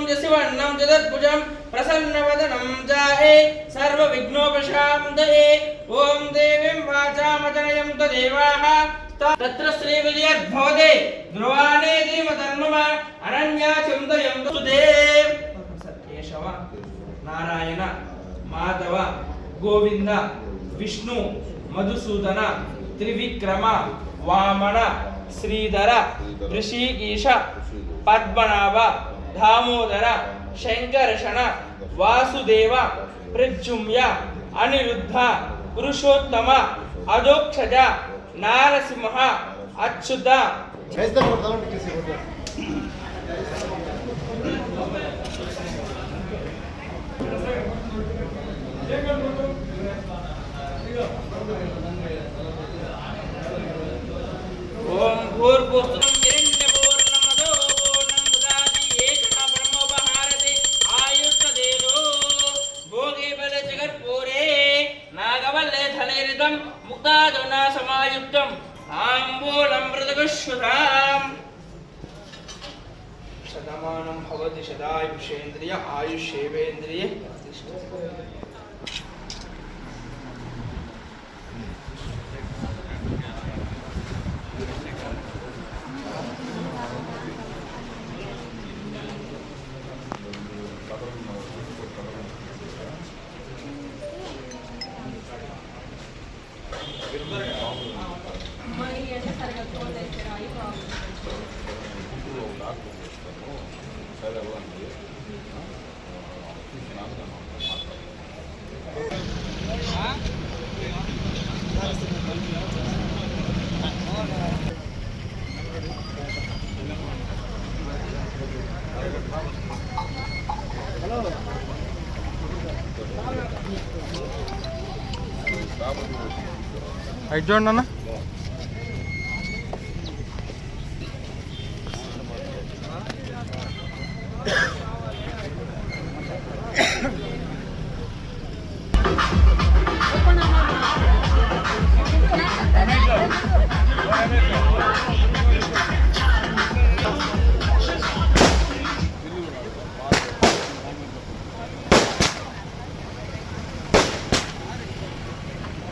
వరదనం విష్ణుం జసివర్ణం జగద్భుజం ప్రసన్నవదనం జాయే సర్వ విఘ్నోపశాంతయే ఓం దేవీం వాచామజనయం దేవాః తత్ర శ్రీ విజయద్భోదే ధ్రువానే ధీమతన్నుమ అనన్యా చింతయం సుదేవ్ కేశవ నారాయణ మాధవ గోవింద విష్ణు మధుసూదన త్రివిక్రమ వామన శ్రీధర ఋషికీష పద్మనాభ దామోదర శంకర్షణ వాసుదేవ ప్రజుమ్య అనిరుద్ధ పురుషోత్తమ అధోక్షజ నారసింహ అచ్యుత. ఓం భూర్భుస్తు ఐదు చూడండి అన్న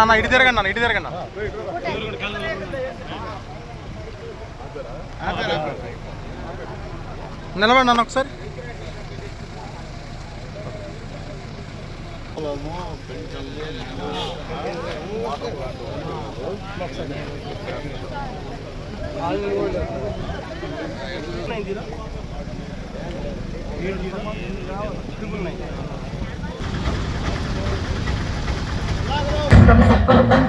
అన్న ఇటు తిరగండి అన్న ఇటు తిరగండి నిలబడి నన్ను ఒకసారి. Kami sa perban.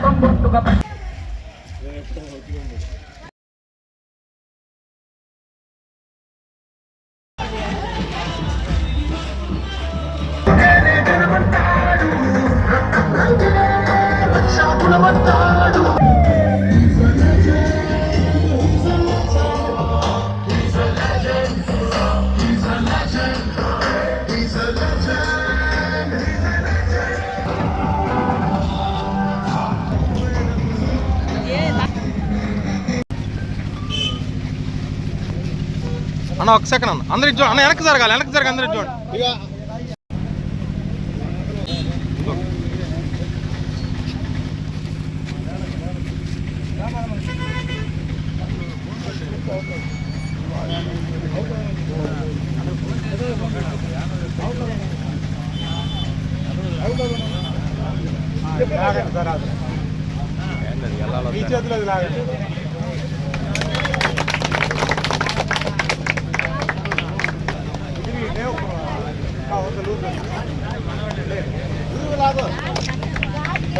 అన్న ఒక సెకండ్ అన్న. అందరు ఇటు చూడండి అన్న వెనక్కి జరగాలి వెనక్కి జరగాలి అందరు ఇటు చూడండి మీ చేతిలో లాగండి.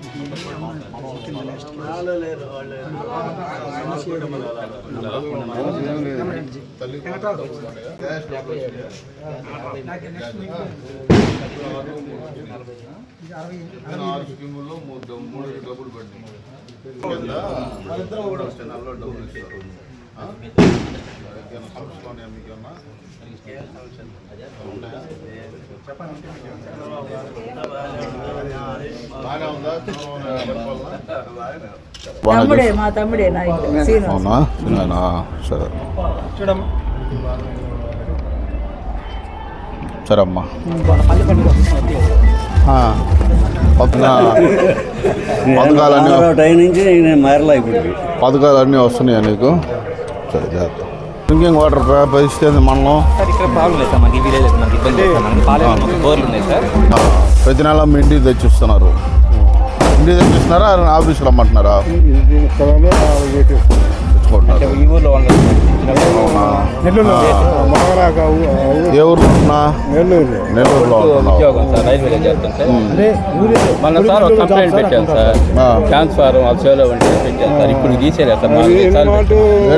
మీకు ఏమన్నా? ఉన్నాయా? బాగానే ఉందా చంద్రబాబు నాయుడు పరిపాలన? తమ్ముడే మా తమ్ముడే అవునా? చిన్ననా సరే. సరే అమ్మా పథకాలన్నీ వస్తున్నాయా నీకు? సరే జాగ్రత్త డ్రింకింగ్ వాటర్ పరిస్థితి మనలో సార్ ఇక్కడ ప్రాబ్లం లేదు సార్ మనకి విలేజ్ మనకి ఇబ్బంది లేదు సార్ మనకి పాలెం మాకు బోర్లు ఉన్నాయి సార్ ఆ, ప్రతి నెల మీ ఇంటికి తెచ్చిస్తున్నారు ఇంటికి తెచ్చిస్తున్నారా ఆఫీస్కి రమ్మంటున్నారా తెచ్చుకుంటున్నారు ఈ ఊర్లో వాళ్ళు అవునా? ఏ ఊర్లో ఉంటున్నా నెల్లూరులో ఉంటున్నావు. ఉద్యోగం సార్ రైల్వేలో చేస్తాం సార్ మన సార్ ఒక కంప్లైంట్ పెట్టాం సార్ ఆ. ట్రాన్స్ఫారం వాళ్ళ సేవలో ఉంటే పెట్టాం సార్. ఇప్పుడు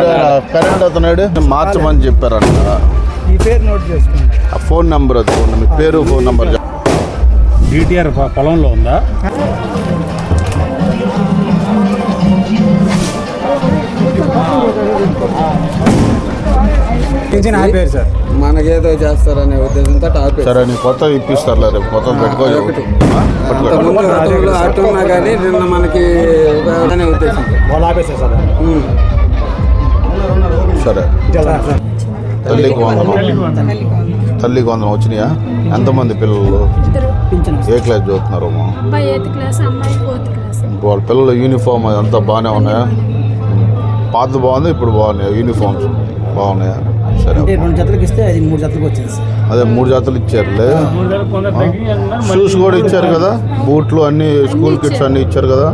సార్ కరెంట్ అతనాడు మార్చమని చెప్పారంట ఈ పేరు నోట్ చేసుకోండి. ఆ ఫోన్ నెంబర్ అది మీ పేరు ఫోన్ నెంబర్ డిటిఆర్ పొలంలో ఉందా? మనకేదో చేస్తారనే ఉద్దేశంతో ఆపేసి సరే నీ కొత్త ఇప్పిస్తారులే రేపు. కొత్త కానీ నిన్న మనకి అనే ఉద్దేశంతో వాళ్ళు సార్. తల్లికి వందనం. తల్లికి వందనం. వచ్చినాయా? ఎంతమంది పిల్లలు? ఏ క్లాస్ చదువుతున్నారు వాళ్ళ పిల్లల యూనిఫామ్ అదంతా బాగానే ఉన్నాయా? పాత బాగుంది? ఇప్పుడు బాగున్నాయి? యూనిఫామ్స్ బాగున్నాయా? సరే. అంటే రెండు జతలకు ఇస్తే అది మూడు జతలకు వచ్చింది సార్. అదే మూడు జాతలు ఇచ్చారులే. షూస్ కూడా ఇచ్చారు కదా? బూట్లు అన్ని స్కూల్ కిట్స్ అన్ని ఇచ్చారు కదా?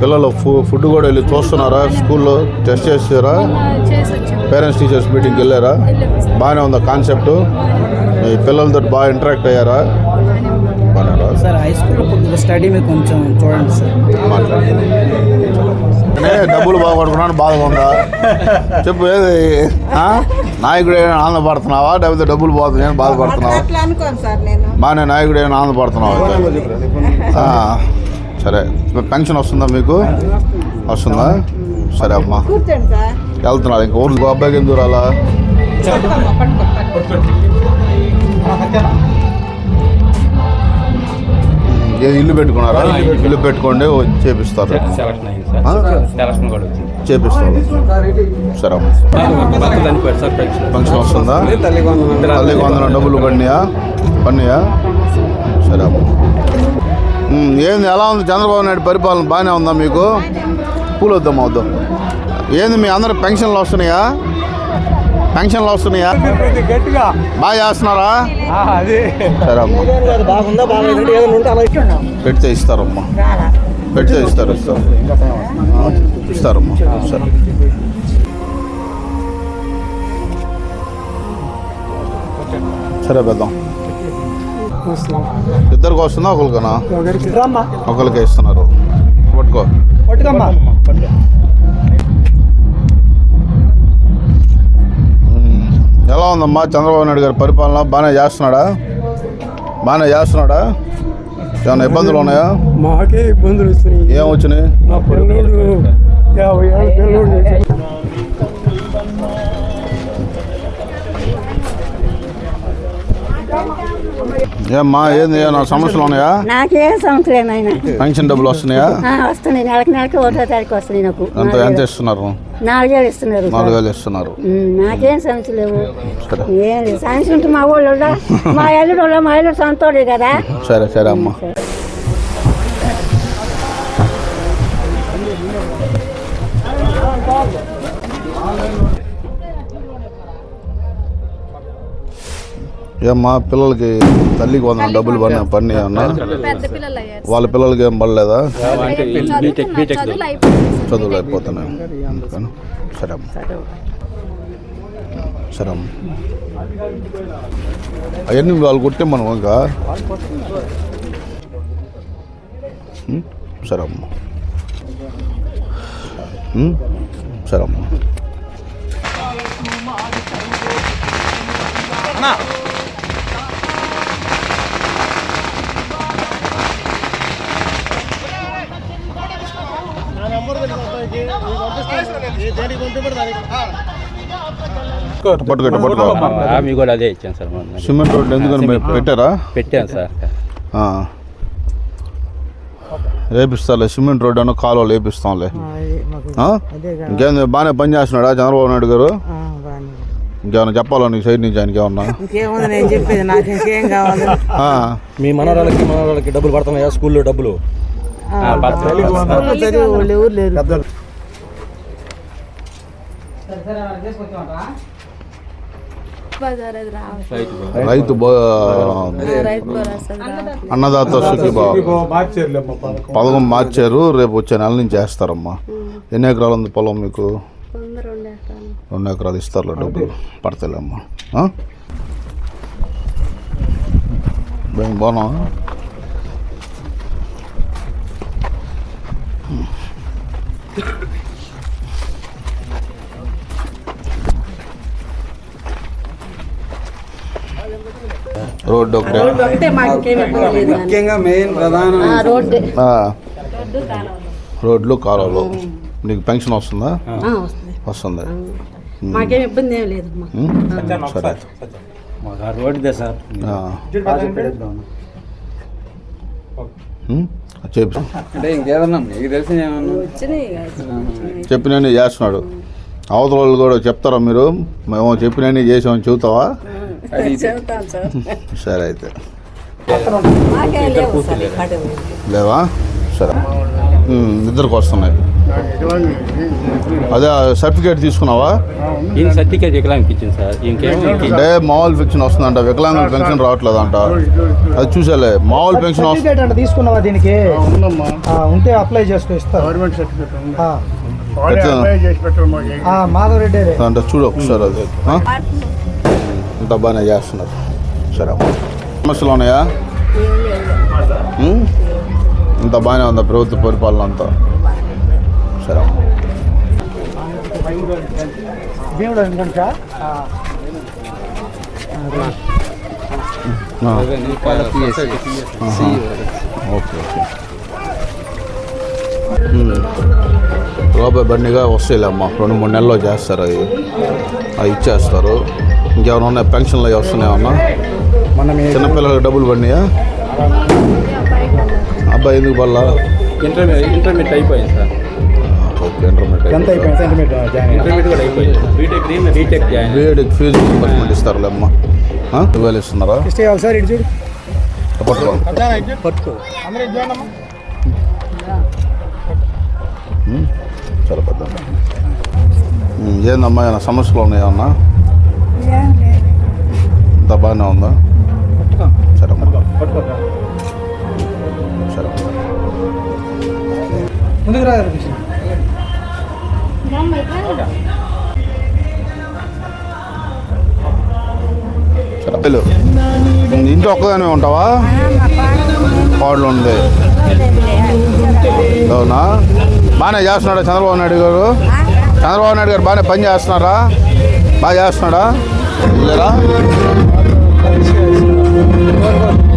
పిల్లలు ఫు- ఫుడ్ కూడా వెళ్ళి చూస్తున్నారా? స్కూల్లో టెస్ట్ చేసారా? పేరెంట్స్ టీచర్స్ మీటింగ్కి వెళ్ళారా? బాగానే ఉందా కాన్సెప్ట్? మీ పిల్లలతో బాగా ఇంటరాక్ట్ అయ్యారా? బాగానే సార్ హై స్కూల్లో స్టడీ మీద కొంచెం చూడండి సార్. మాట్లాడండి కానీ డబ్బులు బాగుపడుకున్నాను బాధగా ఉందా? చెప్పు ఏది? ఆ? నాయకుడు ఏమైనా ఆనందపడుతున్నావా? లేకపోతే డబ్బులు బాధపడుతున్నావా? అనుకోను సార్ నేను. బాగానే నాయకుడు ఏమైనా ఆనందపడుతున్నావా? ఆ, సరే. పెన్షన్ వస్తుందా మీకు? వస్తుందా? సరే అమ్మా. వెళ్తున్నారు. ఇంకా ఊరికి అబ్బాయికి ఎందుకు రాలా ఇల్లు పెట్టుకున్నారా? ఇల్లు పెట్టుకోండి చేపిస్తారు. చేపిస్తారు. సరే ఫంక్షన్ వస్తుందా? తల్లికి వందన డబ్బులు పడినాయా? పడినాయా? సరే ఏంది ఎలా ఉంది చంద్రబాబు నాయుడు పరిపాలన? బాగానే ఉందా మీకు? పూలు వద్దాం వద్దాం. ఏంది మీ అందరు పెన్షన్లు వస్తున్నాయా? పెన్షన్లు వస్తున్నాయా? బాగా చేస్తున్నారా? సరే అమ్మా. పెడితే ఇస్తారమ్మా. పెడితే ఇస్తారు ఇస్తారమ్మా. సరే. సరే పెద్దాం. ఇద్దరికి వస్తుందా ఒకరికనా? ఒకరికే. ఇస్తున్నారు. పట్టుకో. పట్టుకమ్మా ఎలా ఉందమ్మా? చంద్రబాబు నాయుడు గారి పరిపాలన బాగానే చేస్తున్నాడా? బాగానే చేస్తున్నాడా? ఏమైనా ఇబ్బందులు ఉన్నాయా? మాకే ఇబ్బందులు వస్తున్నాయి. ఏం వచ్చినాయి? మా పిల్లలు యాభై ఏళ్ళ పిల్లలు ఏమ్మా ఏంది? ఏమైనా సమస్యలు ఉన్నాయా? నాకేం సంవత్సరం ఆయన పెన్షన్ డబ్బులు వస్తున్నాయా? వస్తున్నాయి. నెలకి నెలకి ఒకటో తారీఖు వస్తున్నాయి నాకు. ఎంత ఎంత ఇస్తున్నారు? నాలుగేళ్ళు ఇస్తున్నారు నాలుగు వేలు ఇస్తున్నారు. నాకేం సమస్య లేవు. ఏం సమస్య ఉంటే మా ఊళ్ళో ఉందా? మా ఎల్లుడు వాళ్ళ మా ఎల్లుడు సొంతోడే కదా. సరే సరే అమ్మా. ఏమ్మా పిల్లలకి తల్లికి వందన డబ్బులు పడినా పడినాయి అన్న పెద్ద పిల్లలు అయ్యారు. వాళ్ళ పిల్లలకి ఏం పడలేదా? అంటే బీటెక్ బీటెక్ చదువులు అయిపోయింది చదువులు అయిపోతున్నాయి అందుకని సరే అమ్మా. సరే. అమ్మా. అవన్నీ వాళ్ళు కొట్టే మనం ఇంకా? సరే అమ్మా? సరే అమ్మా. కూడా అదే ఇచ్చాను సార్ సిమెంట్ రోడ్డు ఎందుకని పెట్టారా పెట్టాను సార్. రేపిస్తాలే సిమెంట్ రోడ్డు అన్న కాలువలు వేపిస్తాంలే ఆ? ఇంకేం బాగానే పని చేస్తున్నాడా చంద్రబాబు నాయుడు గారు ఇంకేమైనా చెప్పాలా నీ సైడ్ నుంచి ఆయనకి ఏమన్నా నాకు. మీ మనవరాలకి మనవరాలకి డబ్బులు పడుతున్నాయా స్కూల్లో డబ్బులు రైతు. అన్నదాత సుఖీభావ. పథకం. మార్చారు రేపు వచ్చే నెల నుంచి వేస్తారమ్మా. ఎన్ని ఎకరాలు ఉంది పొలం మీకు? రెండు ఎకరాలు. ఇస్తారులే డబ్బులు. పడతాయిలేమ్మా. ఆ? బా- రోడ్డు ఒకటే. ముఖ్యంగా మెయిన్ ప్రధాన ఆ, రోడ్డు ఆ. రోడ్లు కాలువలు. నీకు పెన్షన్ వస్తుందా? ఆ, వస్తుంది. వస్తుంది. మాకేం ఇబ్బంది ఏం లేదు? సరే? చెప్పు. అంటే ఇంకేదన్నా మీకు తెలిసిన. చెప్పినని చేస్తున్నాడు. అవతల వాళ్ళు కూడా చెప్తారా మీరు? మేము చెప్పినని చేసామని చెబుతావా? సార్. సరే అయితే. లేవు సార్ ఇద్దరికి వస్తున్నాయి అదే సర్టిఫికేట్ తీసుకున్నావా? ఈయన సర్టిఫికేట్ వికలాంగ్ ఇచ్చింది సార్. అంటే మామూలు పెన్షన్ వస్తుందంట. వికలాంగుల పెన్షన్ రావట్లేదంట. అది చూసేలే. మామూలు పెన్షన్ సర్టిఫికేట్ అంటే తీసుకున్నావా దీనికి? ఆ, ఉంటే అప్లై చేసుకో ఇస్తారు ఆ, ఆ, మాధవ్ రెడ్డి. అంటే చూడు ఒకసారి అది. ఇంత బాగానే చేస్తున్నారు. సరే. అమ్మ. సమస్యలు ఉన్నాయా? ఇంత బాగానే ఉందా ప్రభుత్వ పరిపాలన అంతా. సరే. Okay okay. రూపాయి బండిగా వస్తాయిలే అమ్మ రెండు మూడు నెలల్లో చేస్తారు అవి అవి ఇచ్చేస్తారు. ఇంకేమైనా ఉన్నాయి పెన్షన్లు మొన్న మీ చిన్నపిల్లలకి డబ్బులు పడినాయా? అబ్బాయి ఎందుకు పడలా? ఇంటర్మీడియట్ ఇంటర్మీడియట్ అయిపోయింది సార్. ఓకే ఇంటర్మీడియట్ ఎంత అయిపోయింది? సెంటిమీటర్ జాయిన్ అయ్యారు. ఇంటర్మీడియట్ కూడా అయిపోయింది. బీటెక్ బీటెక్ జాయిన్ బీఎడ్కి ఫీజు రింబర్స్మెంట్ ఇస్తారులే అమ్మ. ఇస్తున్నారా? ఇటు చూడు. పట్టుకో. పట్టుకో. చాలా పెద్ద ఏందమ్మా ఏమైనా సమస్యలు ఉన్నాయా అన్న? అంత బాగానే ఉందా? సరే. సరే. ముందుకు రా ఇంట్లో ఒక్కదానే ఉంటావా? పాడలు ఉంది. అవునా? బాగానే చేస్తున్నాడా చంద్రబాబు నాయుడు గారు? చంద్రబాబు నాయుడు గారు బాగానే పని చేస్తున్నారా? బాగా చేస్తున్నాడా?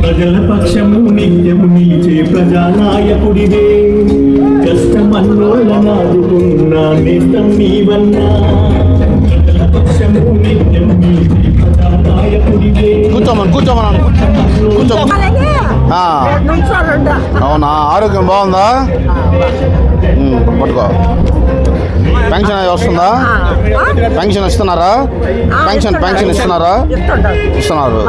ప్రజల పక్షము నిత్యము నిలిచే ప్రజానాయకుడివే. కష్టమన్నోళ్ళ నాదుకున్న నేస్తం నీవన్నా. ప్రజల పక్షము నిత్యము నిలిచే ప్రజానాయకుడివే. కూర్చోమని కూర్చోమని కూర్చో ఆ. అవునా? ఆరోగ్యం బాగుందా? ఉమ్, పట్టుకో. పెన్షన్ వస్తుందా? పెన్షన్ ఇస్తున్నారా? పెన్షన్ పెన్షన్ ఇస్తున్నారా? ఇస్తున్నారు.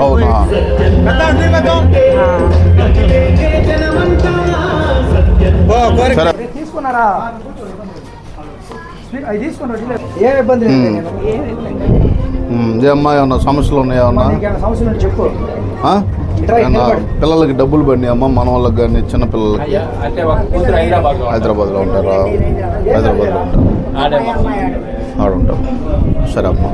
అవునా? సరే. తీసుకున్నారా అది తీసుకున్నా ఏ ఇబ్బంది లేదు ఉమ్. నేను. ఉమ్, ఏ అమ్మా ఏమన్నా సమస్యలు ఉన్నాయా ఏమన్నా. పిల్లలకి డబ్బులు పడినాయి అమ్మ? మన వాళ్ళకి కానీ చిన్న పిల్లలకి? అయ్యా అంటే ఒక కూతురు హైదరాబాద్ హైదరాబాద్లో ఉంటారా? హైదరాబాద్లో ఉంటారు? ఆడే ఆడ ఉంటారు సరే అమ్మా.